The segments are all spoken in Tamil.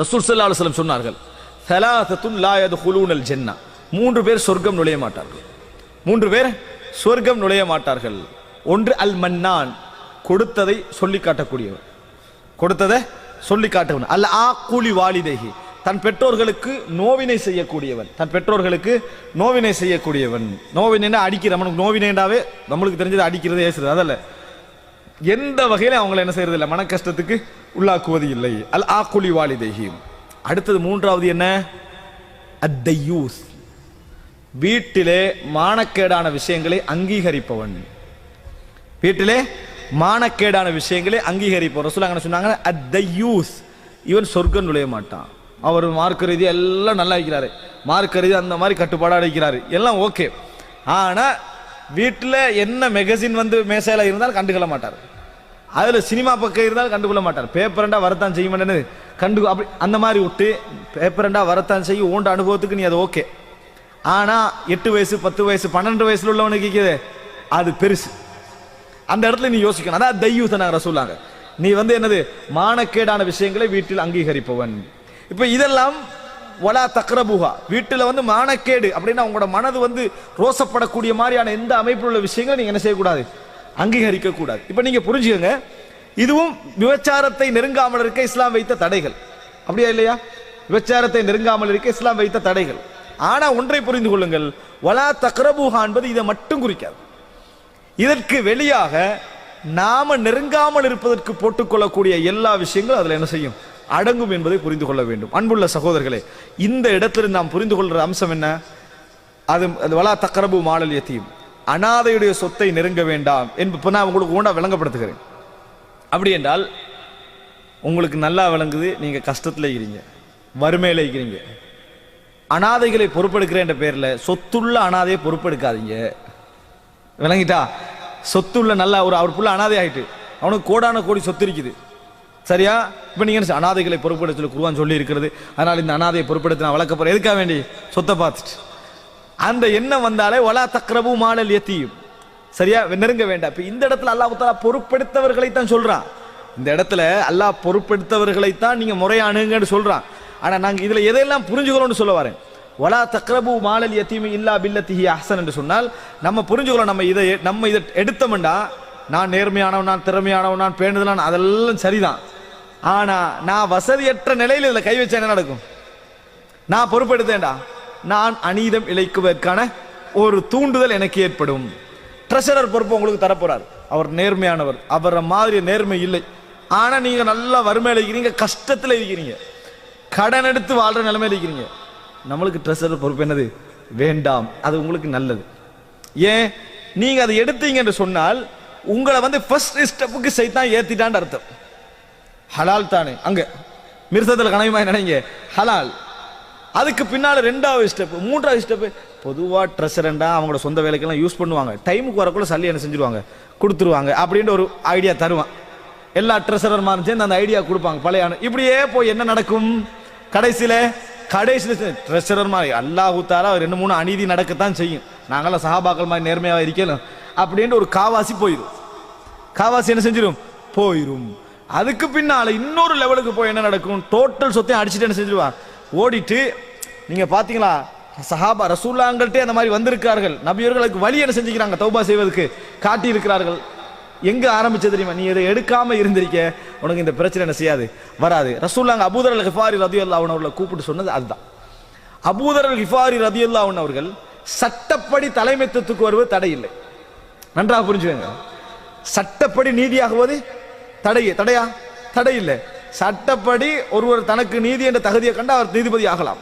ரசூல் சல்லா அலுவலம் சொன்னார்கள் தலாதத்துன் லாயது ஹுலூனல் ஜென்னா. மூன்று பேர் சொர்க்கம் நுழைய மாட்டார்கள். மூன்று பேர் சொர்க்கம் நுழைய மாட்டார்கள். ஒன்று அல் மன்னான் கொடுத்ததை சொல்லி காட்டக்கூடியவர். கொடுத்ததை சொல்லி காட்டவன். அல் ஆ கூலி வாலிதேகி தன் பெற்றோர்களுக்கு நோவினை செய்யக்கூடியவன். தன் பெற்றோர்களுக்கு நோவினை செய்யக்கூடியவன். நோவினைன்னா அடிக்கிற நம்மளுக்கு நோவினைண்டாவே நம்மளுக்கு தெரிஞ்சது அடிக்கிறது ஏசுறது. அதில் எந்த வகையில் அவங்கள என்ன செய்யறது இல்லை மன கஷ்டத்துக்கு உள்ளாக்குவது இல்லை. அல் ஆக்குலி வாலிதேகி அடுத்தது மூன்றாவது என்ன? அத்தையூஸ். வீட்டிலே மானக்கேடான விஷயங்களை அங்கீகரிப்பவன். வீட்டிலே மானக்கேடான விஷயங்களை அங்கீகரிப்பவன். ரசூல் சொன்னாங்க அத்தையூஸ். இவன் சொர்க்கம் நுழைய மாட்டான். அவர் மார்க்க ரீதி எல்லாம் நல்லா வைக்கிறாரு மார்க்க ரீதி அந்த மாதிரி கட்டுப்பாடாக வைக்கிறாரு எல்லாம் ஓகே. ஆனால் வீட்டில் என்ன மெகசின் வந்து மேசையில் இருந்தாலும் கண்டுக்கொள்ள மாட்டார். அதில் சினிமா பக்கம் இருந்தாலும் கண்டுகொள்ள மாட்டார். பேப்பரண்டா வரத்தான் செய்ய மாட்டேன்னு கண்டு அப்படி அந்த மாதிரி விட்டு பேப்பரண்டா வரத்தான் செய்யும் ஓண்ட அனுபவத்துக்கு நீ அது ஓகே ஆனால் எட்டு வயசு பத்து வயசு பன்னெண்டு வயசுல உள்ளவனுக்கு இருக்குது அது பெருசு. அந்த இடத்துல நீ யோசிக்கணும். அதான் தையூசனாக சொல்லாங்க. நீ வந்து என்னது மானக்கேடான விஷயங்களை வீட்டில் அங்கீகரிப்பவன். இப்போ இதெல்லாம் வலா தக்ரபுகா வீட்டில் வந்து மானக்கேடு அப்படின்னா உங்களோட மனது வந்து ரோசப்படக்கூடிய மாதிரியான எந்த அமைப்பில் உள்ள விஷயங்களை நீங்கள் என்ன செய்யக்கூடாது? அங்கீகரிக்க கூடாது இப்போ நீங்க புரிஞ்சுக்கங்க. இதுவும் விபச்சாரத்தை நெருங்காமல் இருக்க இஸ்லாம் வைத்த தடைகள். அப்படியா இல்லையா? விபச்சாரத்தை நெருங்காமல் இருக்க இஸ்லாம் வைத்த தடைகள். ஆனா ஒன்றை புரிந்து கொள்ளுங்கள். வலா தக்ரபுஹா என்பது இதை மட்டும் குறிக்காது. இதற்கு வெளியாக நாம நெருங்காமல் இருப்பதற்கு போட்டுக்கொள்ளக்கூடிய எல்லா விஷயங்களும் அதில் என்ன செய்யும்? அடங்கும் என்பதை புரிந்து கொள்ள வேண்டும். அன்புள்ள சகோதரர்களே இந்த இடத்தில் நாம் புரிந்து கொள்ற அம்சம் என்ன? அது அது வலா தக்கரபு மாடல் எத்தியும் அனாதையுடைய சொத்தை நெருங்க வேண்டாம் என்ப நான் உங்களுக்கு ஊண்டா விளங்கப்படுத்துகிறேன். அப்படி என்றால் உங்களுக்கு நல்லா விளங்குது நீங்கள் கஷ்டத்தில் இருக்கிறீங்க வறுமையில் இருக்கிறீங்க. அனாதைகளை பொறுப்பெடுக்கிறேன்ற பேரில் சொத்துள்ள அனாதையை பொறுப்பெடுக்காதீங்க. விளங்கிட்டா? சொத்துள்ள நல்லா ஒரு அவர் புள்ள அனாதை ஆயிட்டு அவனுக்கு கோடான கோடி சொத்து இருக்குது. சரியா? இப்போ நீங்க அனாதைகளை பொறுப்பெடுத்து குருவான் சொல்லி இருக்கிறது அதனால் இந்த அனாதையை பொறுப்பெடுத்து நான் வளர்க்க எதுக்காக வேண்டி? சொத்தை பார்த்துட்டு. அந்த எண்ணம் வந்தாலே ஒலா தக்ரபு மாடல் எத்தியும் சரியா? நெருங்க வேண்டாம். இப்போ இந்த இடத்துல அல்லாஹ் தாலா பொறுப்பெடுத்தவர்களை தான் சொல்றான். இந்த இடத்துல அல்லாஹ் பொறுப்பெடுத்தவர்களை தான் நீங்க முறையானுங்கன்னு சொல்றான். ஆனா நாங்க இதுல எதையெல்லாம் புரிஞ்சுக்கிறோம்னு சொல்ல வரேன். வலா தக்ரபு மாலல் யத்தீமி இல்லா பில்லத்திஹி அஹசன் என்று சொன்னால் நம்ம புரிஞ்சுக்கிறோம் நம்ம இதை நம்ம இதை எடுத்தோம்டா. நான் நேர்மையானவன் நான் திறமையானவன் நான் பேணுதலான் அதெல்லாம் சரிதான். ஆனா நான் வசதியற்ற நிலையில் இதில் கை வச்சா என்ன நடக்கும்? நான் பொறுப்பெடுத்தேன்டா. நான் அநீதம் இழைக்குவதற்கான ஒரு தூண்டுதல் எனக்கு ஏற்படும். ட்ரெஷரர் பொறுப்பு உங்களுக்கு தரப்போறார். அவர் நேர்மையானவர். அவரை மாதிரி நேர்மை இல்லை. ஆனால் நீங்க நல்லா வறுமையில் இருக்கிறீங்க கஷ்டத்தில் இருக்கிறீங்க கடன் எடுத்து வாழ்ற நிலைமையில் இருக்கிறீங்க. நம்மளுக்கு ட்ரெஷரர் பொறுப்பு என்னது? வேண்டாம். அது உங்களுக்கு நல்லது. ஏன்? நீங்க அதை எடுத்தீங்க என்று சொன்னால் உங்களை வந்து ஃபர்ஸ்ட் ஸ்டெப்புக்கு சைத்தான் ஏத்திட்டான்னு அர்த்தம். ஹலால் தானே. அங்க. மிருசத்தில் கனவுமா நினைங்க. ஹலால். அதுக்கு பின்னால் ரெண்டாவது ஸ்டெப் மூன்றாவது ஸ்டெப் பொதுவாக ட்ரெஸ்ஸரண்டா அவங்களோட சொந்த வேலைக்கெல்லாம் யூஸ் பண்ணுவாங்க. டைமுக்கு வரக்குள்ள சல்லி என்ன செஞ்சுருவாங்க? கொடுத்துருவாங்க அப்படின்ற ஒரு ஐடியா தருவான். எல்லா ட்ரெஸரர் மாதிரி சேர்ந்து அந்த ஐடியா கொடுப்பாங்க. பழைய இப்படியே போய் என்ன நடக்கும்? கடைசியில் கடைசியில் ட்ரெஸ்ஸரர் மாதிரி அல்லாஹு தாலா ரெண்டு மூணு அநீதி நடக்கத்தான் செய்யும். நாங்களாம் சஹாபாக்கள் மாதிரி நேர்மையாக இருக்கலும் அப்படின்ட்டு ஒரு காவாசி போயிடும் காவாசி என்ன செஞ்சிடும் போயிடும் அதுக்கு பின்னால் இன்னொரு லெவலுக்கு போய் என்ன நடக்கும்? டோட்டல் சொத்தையும் அடிச்சுட்டு என்ன செஞ்சிருவான்? ஓடிட்டு நீங்க பாத்தீங்களா சஹாபா ரசூல்லாங்கள்ட்டே அந்த மாதிரி வந்திருக்கார்கள் நபியர்களுக்கு வழி என்ன செஞ்சுக்கிறாங்க? தௌபா செய்வதற்கு காட்டி இருக்கிறார்கள் எங்க ஆரம்பிச்சது தெரியுமா? நீ இதை எடுக்காம இருந்திருக்க. உனக்கு இந்த பிரச்சனை என்ன செய்யாது? வராது. ரசூல்லாங்க அபூதர் அல் ஹிஃபாரி ரதியுல்லா அவர்களை கூப்பிட்டு சொன்னது அதுதான். அபூதர் அல் ஹிஃபாரி ரதியுல்லா அவர்கள் சட்டப்படி தலைமைத்துவத்துக்கு வருவது தடையில்லை நன்றாக புரிஞ்சுக்கங்க. சட்டப்படி நீதியாகுவது தடையே. தடையா? தடை இல்லை. சட்டப்படி ஒருவர் தனக்கு நீதி என்ற தகுதியை கண்டு அவர் நீதிபதி ஆகலாம்.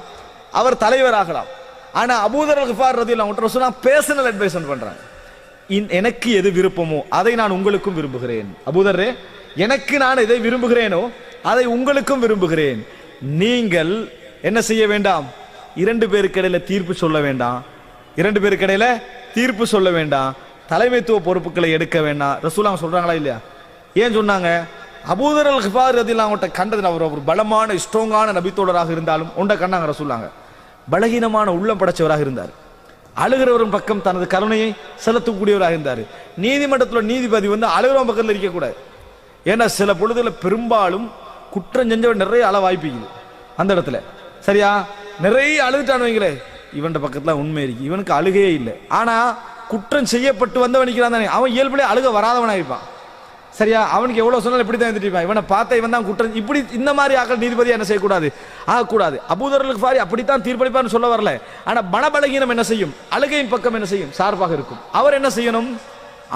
அவர் தலைவர் ஆகலாம். ஆனால் அபூதர் கிஃபார் ரதி அவங்க சொன்னா பேர்சனல் அட்வைஸ் பண்ணுறாங்க இன்- எனக்கு எது விருப்பமோ அதை நான் உங்களுக்கும் விரும்புகிறேன். அபூதரே எனக்கு நான் எதை விரும்புகிறேனோ அதை உங்களுக்கும் விரும்புகிறேன். நீங்கள் என்ன செய்ய வேண்டாம்? இரண்டு பேருக்கு இடையில தீர்ப்பு சொல்ல வேண்டாம். இரண்டு பேருக்கு இடையில தீர்ப்பு சொல்ல வேண்டாம். தலைமைத்துவ பொறுப்புகளை எடுக்க வேண்டாம். ரசூலாங்க சொல்றாங்களா இல்லையா? ஏன் சொன்னாங்க? அபூதர் அல் ஹிஃபார் ரதிலாம் அவங்கள்ட்ட கண்டது அவர் ஒரு பலமான ஸ்ட்ராங்கான நபித்தோழராக இருந்தாலும் உண்டை கண்ணாங்கிற ரசூலாங்க பலகீனமான உள்ளம் படைச்சவராக இருந்தார். அழுகிறவரும் பக்கம் தனது கருணையை செலுத்தக்கூடியவராக இருந்தார். நீதிமன்றத்தில் நீதிபதி வந்து அழுகிறவன் பக்கத்தில் இருக்கக்கூடாது. ஏன்னா சில பொழுதுல பெரும்பாலும் குற்றம் செஞ்சவன் நிறைய அள வாய்ப்பிக்குது அந்த இடத்துல. சரியா? நிறைய அழுதுட்டான் வைங்களே இவன் பக்கத்தில் உண்மை இருக்கு. இவனுக்கு அழுகையே இல்லை. ஆனால் குற்றம் செய்யப்பட்டு வந்தவன் நிற்கிறான் தானே. அவன் இயல்புலேயே அழுக வராதவனாக இருப்பான் சரியா? அவனுக்கு எவ்வளவு சொன்னாலும் இப்படி தான் இருந்துட்டு இவனை பார்த்த இவன் தான் குற்றம். இப்படி இந்த மாதிரி ஆக்கள் நீதிபதி என்ன செய்யக்கூடாது? ஆகக்கூடாது. அபூதர்களுக்கு ஃபாரி அப்படித்தான் தீர்ப்பளிப்பார்னு சொல்ல வரல. ஆனா மனபலகீனம் என்ன செய்யும்? அழுகையின் பக்கம் என்ன செய்யும்? சார்பாக இருக்கும். அவர் என்ன செய்யணும்?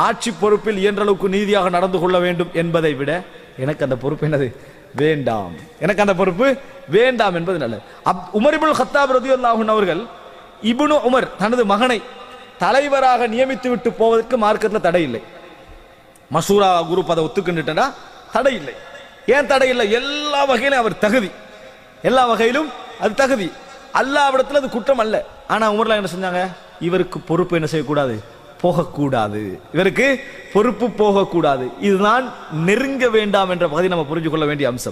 ஆட்சி பொறுப்பில் இயன்றளவுக்கு நீதியாக நடந்து கொள்ள வேண்டும் என்பதை விட எனக்கு அந்த பொறுப்பு என்னது? வேண்டாம். எனக்கு அந்த பொறுப்பு வேண்டாம் என்பது நல்லது. அப் உமரிபுல் ஹத்தாப் ரதியுல்லாஹன் அவர்கள் இபுனு உமர் தனது மகனை தலைவராக நியமித்து விட்டு போவதற்கு மார்க்கத்தில் தடை இல்லை. மசூரா குரூப் அதை ஒத்துக்கிட்டுட்டா தடை இல்லை. ஏன் தடை இல்லை? எல்லா வகையிலும் அவர் தகுதி. எல்லா வகையிலும் அது தகுதி. அல்லாவிடத்தில் அது குற்றம் அல்ல. ஆனால் உமர்லாம் என்ன செஞ்சாங்க இவருக்கு பொறுப்பு என்ன செய்யக்கூடாது? போகக்கூடாது. இவருக்கு பொறுப்பு போகக்கூடாது. இதுதான் நெருங்க வேண்டாம் என்ற பகுதி நம்ம புரிஞ்சு கொள்ள வேண்டிய அம்சம்.